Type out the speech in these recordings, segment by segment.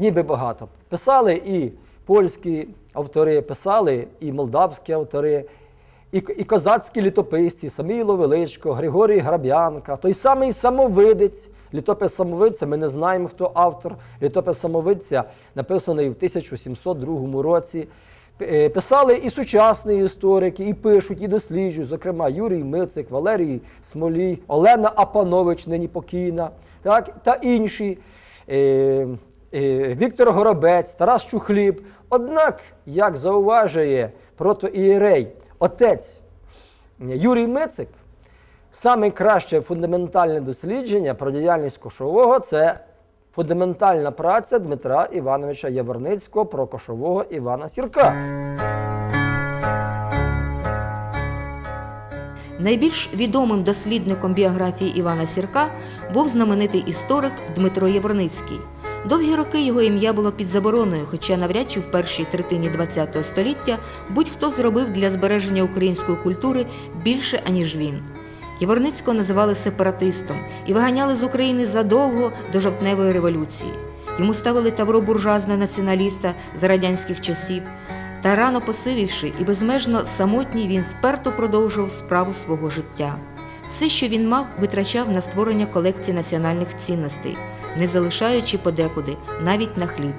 ніби багато. Писали і польські автори, писали і молдавські автори, і, і козацькі літописці, Саміло Величко, Григорій Граб'янка, той самий самовидець. Літопис самовидця, ми не знаємо, хто автор. Літопис самовидця написаний в 1702 році. Е, Писали і сучасні історики, і пишуть, і досліджують, зокрема Юрій Мицик, Валерій Смолій, Олена Апанович, нині покійна, так, та інші. Е, Віктор Горобець, Тарас Чухліб. Однак, як зауважує протоієрей, отець Юрій Мицик, саме краще фундаментальне дослідження про діяльність кошового це фундаментальна праця Дмитра Івановича Яворницького про кошового Івана Сірка. Найбільш відомим дослідником біографії Івана Сірка був знаменитий історик Дмитро Яворницький. Довгі роки його ім'я було під забороною, хоча навряд чи в першій третині ХХ століття будь-хто зробив для збереження української культури більше, аніж він. Яворницького називали сепаратистом і виганяли з України задовго до жовтневої революції. Йому ставили тавро буржуазного націоналіста за радянських часів. Та рано посивівши і безмежно самотній, він вперто продовжував справу свого життя. Все, що він мав, витрачав на створення колекції національних цінностей, не залишаючи подекуди навіть на хліб.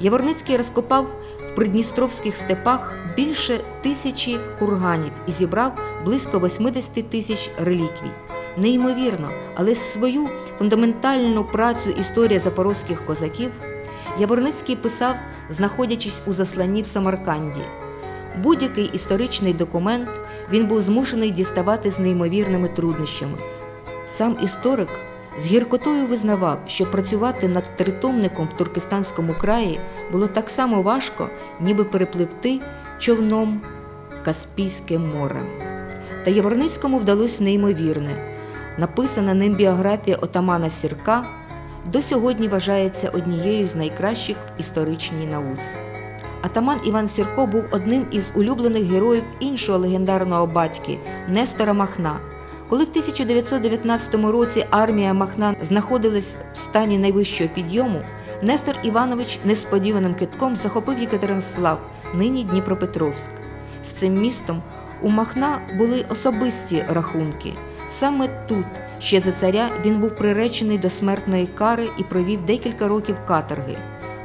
Яворницький розкопав в придністровських степах більше тисячі курганів і зібрав близько 80 тисяч реліквій. Неймовірно, але свою фундаментальну працю історія запорозьких козаків Яворницький писав, знаходячись у засланні в Самарканді. Будь-який історичний документ він був змушений діставати з неймовірними труднощами. Сам історик з гіркотою визнавав, що працювати над тритомником в Туркестанському краї було так само важко, ніби перепливти човном Каспійське море. Та Яворницькому вдалося неймовірне. Написана ним біографія отамана Сірка до сьогодні вважається однією з найкращих в історичній науці. Атаман Іван Сірко був одним із улюблених героїв іншого легендарного батьки Нестора Махна. Коли в 1919 році армія Махна знаходилась в стані найвищого підйому, Нестор Іванович несподіваним китком захопив Єкатеринслав, нині Дніпропетровськ. З цим містом у Махна були особисті рахунки. Саме тут, ще за царя, він був приречений до смертної кари і провів декілька років каторги.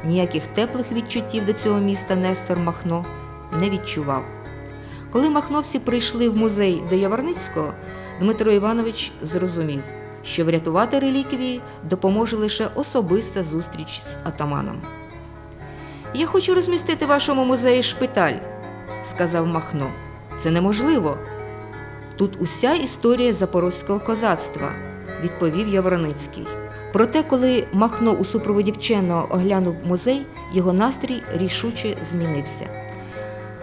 Ніяких теплих відчуттів до цього міста Нестор Махно не відчував. Коли махновці прийшли в музей до Яворницького, Дмитро Іванович зрозумів, що врятувати реліквії допоможе лише особиста зустріч з атаманом. Я хочу розмістити вашому музеї шпиталь, сказав Махно. Це неможливо. Тут уся історія запорозького козацтва, відповів Яворницький. Проте, коли Махно у супроводі вченого оглянув музей, його настрій рішуче змінився.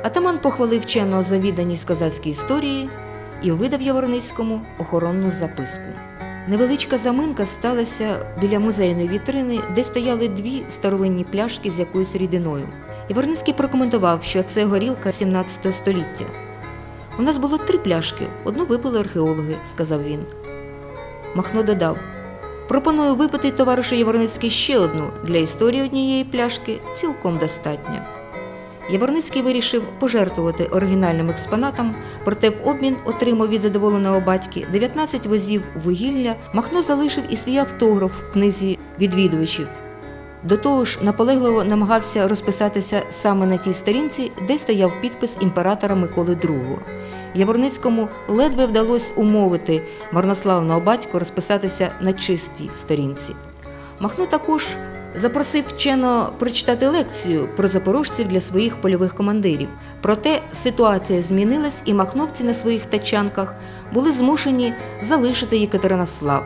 Атаман похвалив вченого за відданість козацькій історії і видав Яворницькому охоронну записку. Невеличка заминка сталася біля музейної вітрини, де стояли дві старовинні пляшки з якоюсь рідиною. Яворницький прокоментував, що це горілка 17 століття. У нас було три пляшки, одну випили археологи, сказав він. Махно додав: Пропоную випити товаришу Яворницький ще одну. Для історії однієї пляшки цілком достатньо. Яворницький вирішив пожертвувати оригінальним експонатом, проте в обмін отримав від задоволеного батьки 19 возів вугілля, Махно залишив і свій автограф в книзі відвідувачів. До того ж, наполегливо намагався розписатися саме на тій сторінці, де стояв підпис імператора Миколи II. Яворницькому ледве вдалося умовити марнославного батька розписатися на чистій сторінці. Махно також запросив вчено прочитати лекцію про запорожців для своїх польових командирів. Проте ситуація змінилась, і махновці на своїх тачанках були змушені залишити Єкатеринослав.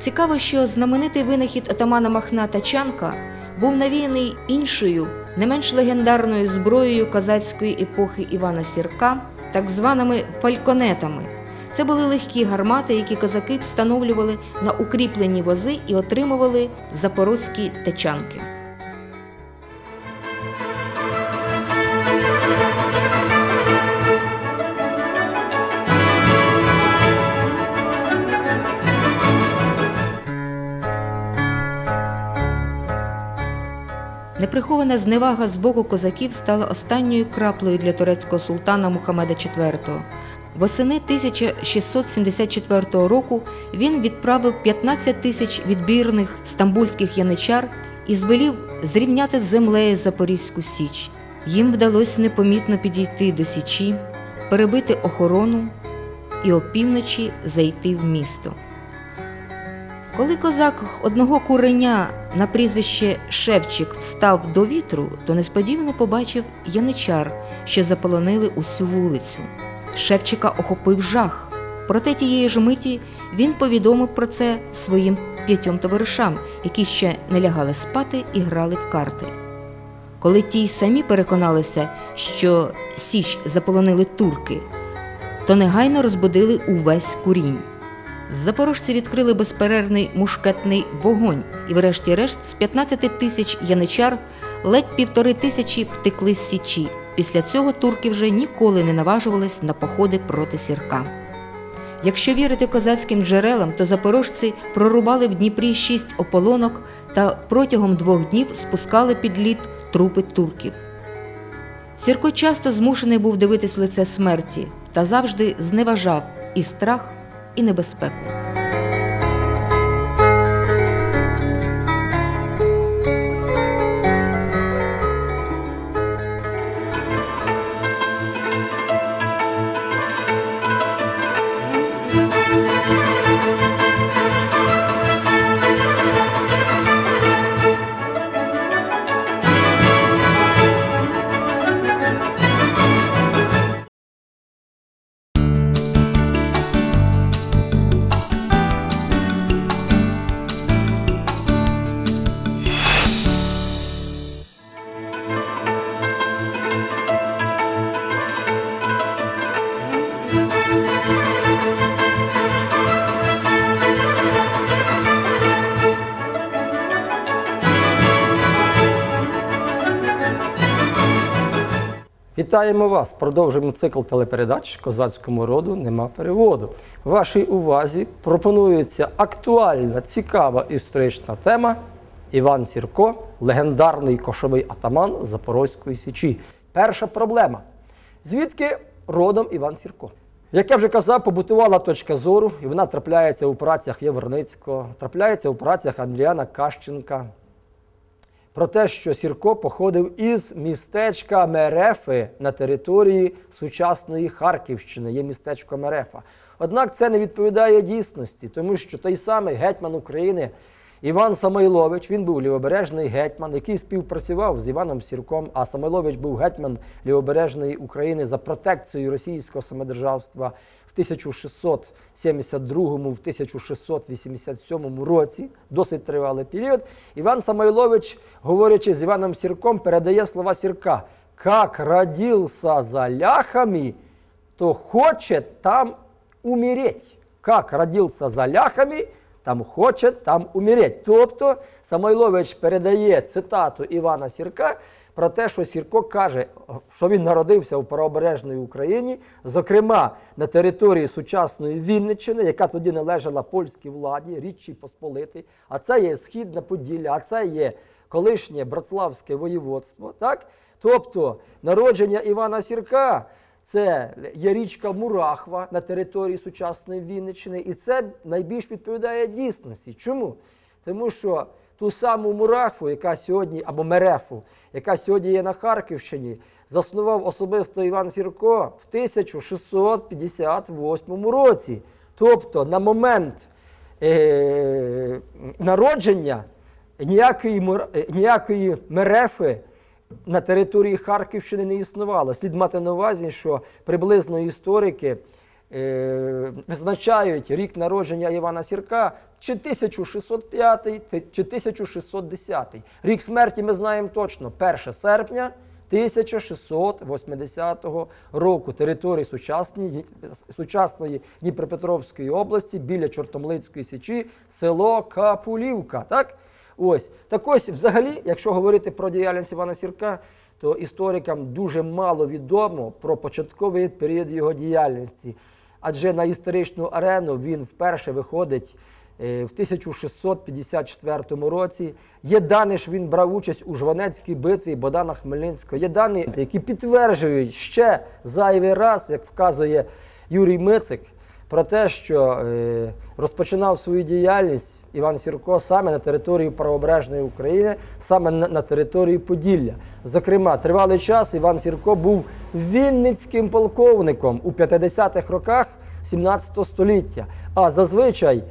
Цікаво, що знаменитий винахід отамана Махна Тачанка був навіяний іншою, не менш легендарною зброєю козацької епохи Івана Сірка, так званими фальконетами. Це були легкі гармати, які козаки встановлювали на укріплені вози і отримували запорозькі тачанки. Неприхована зневага з боку козаків стала останньою краплею для турецького султана Мухаммеда IV. Восени 1674 року він відправив 15 тисяч відбірних стамбульських яничар і звелів зрівняти з землею Запорізьку Січ. Їм вдалося непомітно підійти до Січі, перебити охорону і опівночі зайти в місто. Коли козак одного куреня на прізвище Шевчик встав до вітру, то несподівано побачив яничар, що заполонили усю вулицю. Шевчика охопив жах. Проте тієї ж миті він повідомив про це своїм п'ятьом товаришам, які ще не лягали спати і грали в карти. Коли ті й самі переконалися, що Січ заполонили турки, то негайно розбудили увесь курінь. Запорожці відкрили безперервний мушкетний вогонь, і, врешті-решт, з 15 тисяч яничар ледь півтори тисячі втекли з січі. Після цього турки вже ніколи не наважувались на походи проти сірка. Якщо вірити козацьким джерелам, то запорожці прорубали в Дніпрі шість ополонок та протягом двох днів спускали під лід трупи турків. Сірко часто змушений був дивитись в лице смерті та завжди зневажав і страх, і небезпеку. Вітаємо вас! Продовжуємо цикл телепередач Козацькому роду нема переводу. Вашій увазі пропонується актуальна, цікава історична тема Іван Сірко, легендарний кошовий атаман Запорозької Січі. Перша проблема. Звідки родом Іван Сірко? Як я вже казав, побутувала точка зору, і вона трапляється у працях Євроницького, трапляється у працях Андріана Кащенка, про те, що Сірко походив із містечка Мерефи на території сучасної Харківщини, є містечко Мерефа. Однак це не відповідає дійсності, тому що той самий гетьман України Іван Самойлович, він був лівобережний гетьман, який співпрацював з Іваном Сірком, а Самойлович був гетьман лівобережної України за протекцією російського самодержавства в 1672 в 1687 році, досить тривалий період. Іван Самойлович, говорячи з Іваном Сірком, передає слова Сірка: «Как родился за ляхами, то хочет там умереть. Как родился за ляхами, там хоче там умереть. Тобто Самойлович передає цитату Івана Сірка про те, що Сірко каже, що він народився у правобережній Україні, зокрема на території сучасної Вінниччини, яка тоді належала польській владі, Річчі Посполитій, а це є Східне Поділля, а це є колишнє Братславське воєводство. Так? Тобто народження Івана Сірка це є річка Мурахва на території сучасної Вінниччини, і це найбільш відповідає дійсності. Чому? Тому що ту саму Мурахву, яка сьогодні, або Мерефу, яка сьогодні є на Харківщині, заснував особисто Іван Сірко в 1658 році. Тобто на момент е- народження ніякої, е, ніякої Мерефи на території Харківщини не існувало. Слід мати на увазі, що приблизно історики е, визначають рік народження Івана Сірка чи 1605, чи 1610. Рік смерті ми знаємо точно 1 серпня 1680 року території сучасної, сучасної Дніпропетровської області біля Чортомлицької січі, село Капулівка. Так? Ось. Так ось, взагалі, якщо говорити про діяльність Івана Сірка, то історикам дуже мало відомо про початковий період його діяльності. Адже на історичну арену він вперше виходить в 1654 році. Є дані, що він брав участь у Жванецькій битві Богдана Хмельницького. Є дані, які підтверджують ще зайвий раз, як вказує Юрій Мицик, про те, що е, розпочинав свою діяльність Іван Сірко саме на території правобережної України, саме на, території Поділля. Зокрема, тривалий час Іван Сірко був вінницьким полковником у 50-х роках 17 століття. А зазвичай е,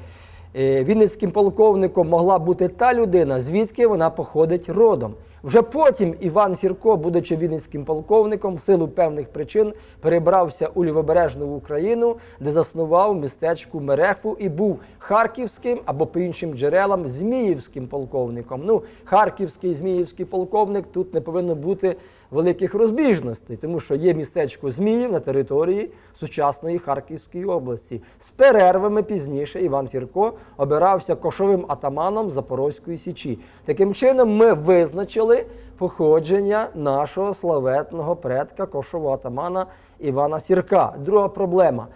вінницьким полковником могла бути та людина, звідки вона походить родом. Вже потім Іван Сірко, будучи вінницьким полковником, в силу певних причин перебрався у лівобережну Україну, де заснував містечку Мерехву і був харківським або по іншим джерелам зміївським полковником. Ну, харківський зміївський полковник тут не повинно бути великих розбіжностей, тому що є містечко Зміїв на території сучасної Харківської області. З перервами пізніше Іван Сірко обирався кошовим атаманом Запорозької Січі. Таким чином, ми визначили походження нашого славетного предка кошового атамана Івана Сірка. Друга проблема.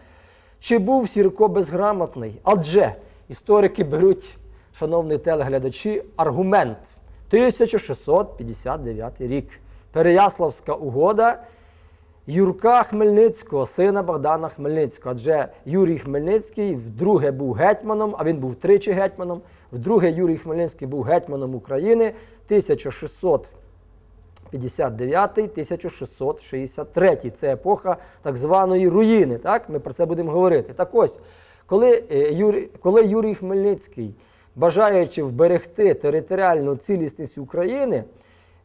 Чи був Сірко безграмотний? Адже історики беруть, шановні телеглядачі, аргумент 1659 рік. Переяславська угода Юрка Хмельницького, сина Богдана Хмельницького. Адже Юрій Хмельницький вдруге був гетьманом, а він був тричі гетьманом. Вдруге Юрій Хмельницький був гетьманом України 1659-1663. Це епоха так званої руїни. Так? Ми про це будемо говорити. Так ось, коли, е, Юрій, коли Юрій Хмельницький, бажаючи вберегти територіальну цілісність України,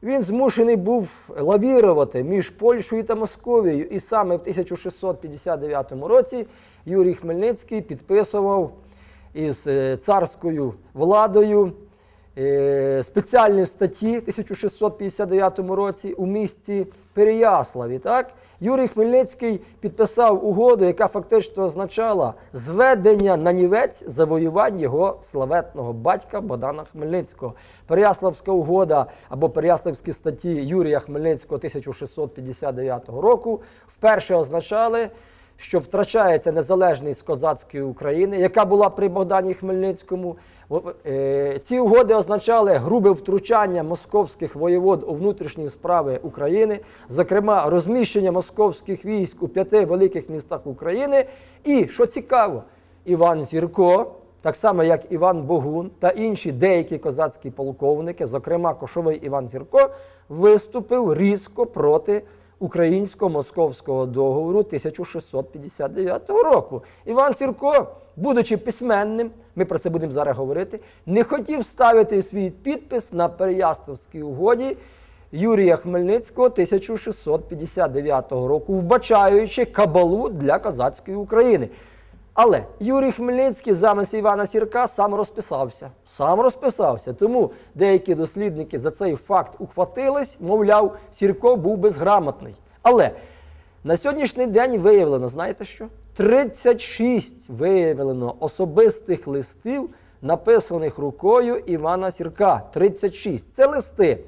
він змушений був лавірувати між Польщею та Московією. І саме в 1659 році Юрій Хмельницький підписував із е, царською владою спеціальні статті в 1659 році у місті Переяславі. Так? Юрій Хмельницький підписав угоду, яка фактично означала зведення на нівець завоювань його славетного батька Богдана Хмельницького. Переяславська угода або Переяславські статті Юрія Хмельницького 1659 року вперше означали, що втрачається незалежність козацької України, яка була при Богдані Хмельницькому. Е, Ці угоди означали грубе втручання московських воєвод у внутрішні справи України, зокрема розміщення московських військ у п'яти великих містах України. І що цікаво, Іван Зірко, так само як Іван Богун та інші деякі козацькі полковники, зокрема Кошовий Іван Зірко, виступив різко проти українсько-московського договору 1659 року. Іван Сірко, будучи письменним, ми про це будемо зараз говорити, не хотів ставити свій підпис на Переяславській угоді Юрія Хмельницького 1659 року, вбачаючи кабалу для козацької України. Але Юрій Хмельницький замість Івана Сірка сам розписався. Сам розписався. Тому деякі дослідники за цей факт ухватились, мовляв, Сірко був безграмотний. Але на сьогоднішній день виявлено, знаєте що? 36 виявлено особистих листів, написаних рукою Івана Сірка. 36. Це листи.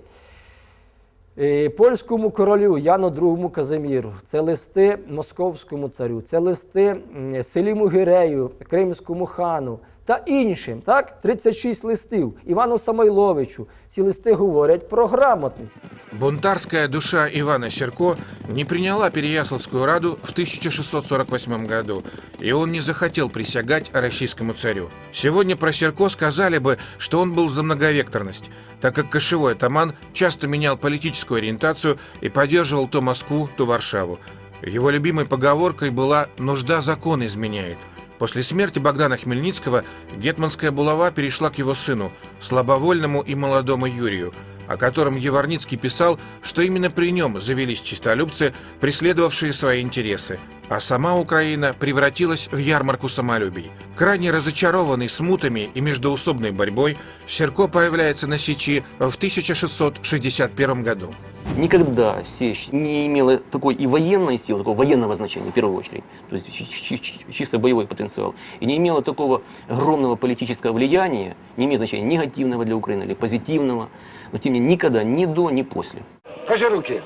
Е, Польському королю Яну II Казиміру, це листи московському царю, це листи Селіму Гірею, Кримському хану та іншим. Так? 36 листів Івану Самойловичу. Ці листи говорять про грамотність. Бунтарская душа Ивана Серко не приняла Переяславскую Раду в 1648 году, и он не захотел присягать российскому царю. Сегодня про Серко сказали бы, что он был за многовекторность, так как кошевой атаман часто менял политическую ориентацию и поддерживал то Москву, то Варшаву. Его любимой поговоркой была «нужда закон изменяет». После смерти Богдана Хмельницкого гетманская булава перешла к его сыну, слабовольному и молодому Юрию, о котором Еварницкий писал, что именно при нем завелись чистолюбцы, преследовавшие свои интересы, а сама Украина превратилась в ярмарку самолюбий. Крайне разочарованный смутами и междоусобной борьбой, Серко появляется на Сечи в 1661 году. Никогда Сечь не имела такой и военной силы, такого военного значения в первую очередь, то есть чи- чи- чи- чисто боевой потенциал, и не имела такого огромного политического влияния, не имеет значения негативного для Украины или позитивного, но тем не менее никогда, ни до, ни после. Козеруки,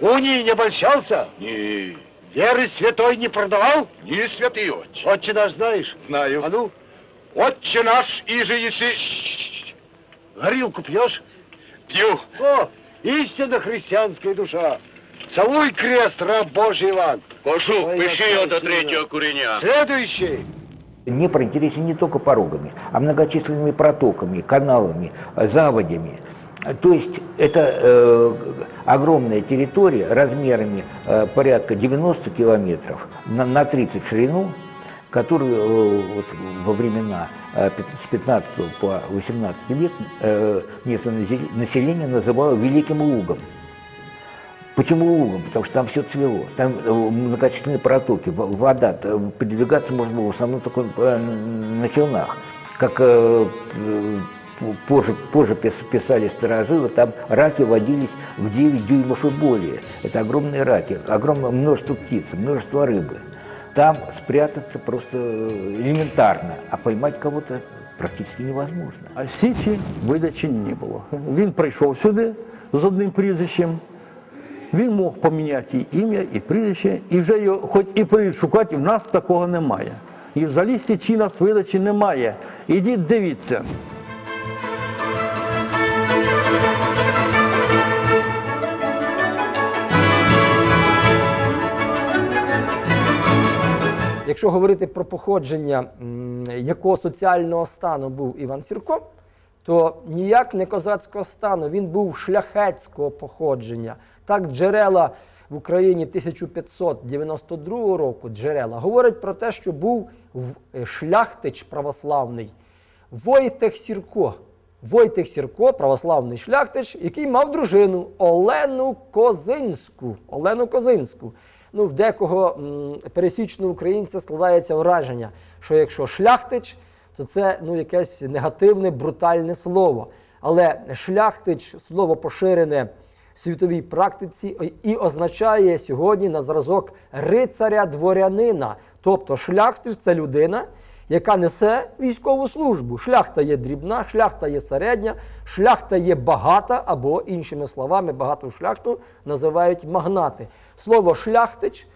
унии не обольщался? Не, Веры святой не продавал? не святый отче. Отче наш знаешь? Знаю. А ну, Отче наш, иже еси... Горилку пьешь? Пью. О, истинно христианская душа. Целуй крест, раб Божий Иван. Кошу, пиши его до третьего куреня. Следующий. Днепр интересен не только порогами, а многочисленными протоками, каналами, заводями. То есть это э, огромная территория размерами э, порядка 90 километров на, на 30 в ширину, которую э, вот, во времена э, с 15 по 18 век э, местное насе- население называло Великим Лугом. Почему лугом? Потому что там все цвело, там многочисленные протоки, вода, передвигаться можно было в основном только на челнах. Как позже, позже пис- писали старожилы, там раки водились в 9 дюймов и более. Это огромные раки, огромное множество птиц, множество рыбы. Там спрятаться просто э, элементарно, а поймать кого-то практически невозможно. А Січі видачі не було. Він прийшов сюди з одним прізвищем, він мог поміняти і ім'я, і прізвище, і вже його хоч і прийдуть шукати, в нас такого немає. І взагалі Січі нас видачі немає. Ідіть дивіться. Якщо говорити про походження, якого соціального стану був Іван Сірко, то ніяк не козацького стану, він був шляхетського походження. Так, джерела в Україні 1592 року джерела говорять про те, що був е, шляхтич православний Войтех Сірко. Войтех Сірко, православний шляхтич, який мав дружину Олену Козинську. Олену Козинську. Ну, в декого пересічного українця складається враження, що якщо шляхтич, то це ну, якесь негативне, брутальне слово. Але шляхтич слово поширене в світовій практиці і означає сьогодні на зразок рицаря-дворянина. Тобто шляхтич це людина, яка несе військову службу. Шляхта є дрібна, шляхта є середня, шляхта є багата, або іншими словами, багату шляхту називають магнати. Слово шляхтич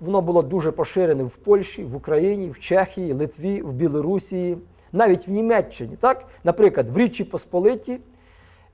воно було дуже поширене в Польщі, в Україні, в Чехії, Литві, в Білорусі, навіть в Німеччині. Так? Наприклад, в Річі Посполиті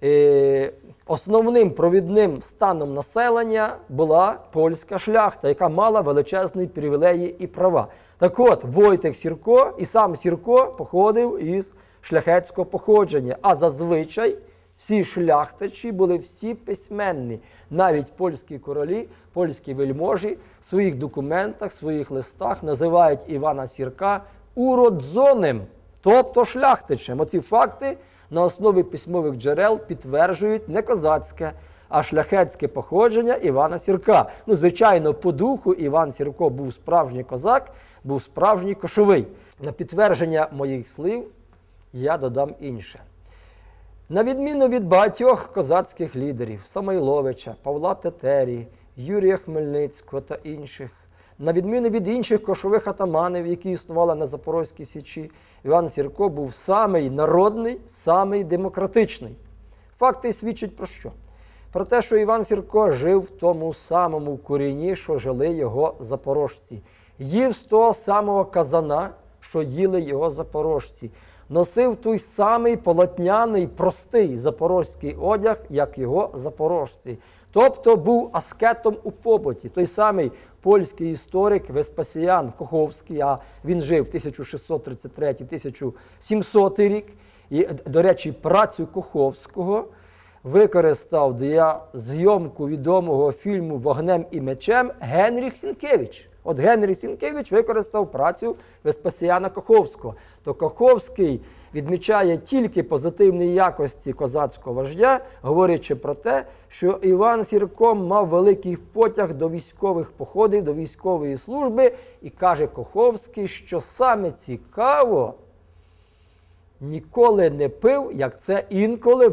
е, основним провідним станом населення була польська шляхта, яка мала величезні привілеї і права. Так от, Войтех Сірко і сам Сірко походив із шляхетського походження, а зазвичай всі шляхтичі були всі письменні. Навіть польські королі, польські вельможі в своїх документах, в своїх листах називають Івана Сірка уродзонем, тобто шляхтичем. Оці факти на основі письмових джерел підтверджують не козацьке, а шляхетське походження Івана Сірка. Ну, звичайно, по духу Іван Сірко був справжній козак, був справжній кошовий. На підтвердження моїх слів я додам інше. На відміну від багатьох козацьких лідерів Самойловича, Павла Тетері, Юрія Хмельницького та інших, на відміну від інших кошових атаманів, які існували на Запорозькій Січі, Іван Сірко був самий народний, самий демократичний. Факти свідчать про що? Про те, що Іван Сірко жив в тому самому корінні, що жили його запорожці. Їв з того самого казана, що їли його запорожці. Носив той самий полотняний, простий запорозький одяг, як його запорожці. Тобто був аскетом у побуті. Той самий польський історик Веспасіян Коховський, а він жив 1633-1700 рік. І, до речі, працю Коховського використав для зйомку відомого фільму Вогнем і мечем Генріх Сінкевич. От Генріх Сінкевич використав працю Веспасіяна Коховського. То Коховський відмічає тільки позитивні якості козацького вождя, говорячи про те, що Іван Сірко мав великий потяг до військових походів, до військової служби, і каже Коховський, що саме цікаво, ніколи не пив, як це інколи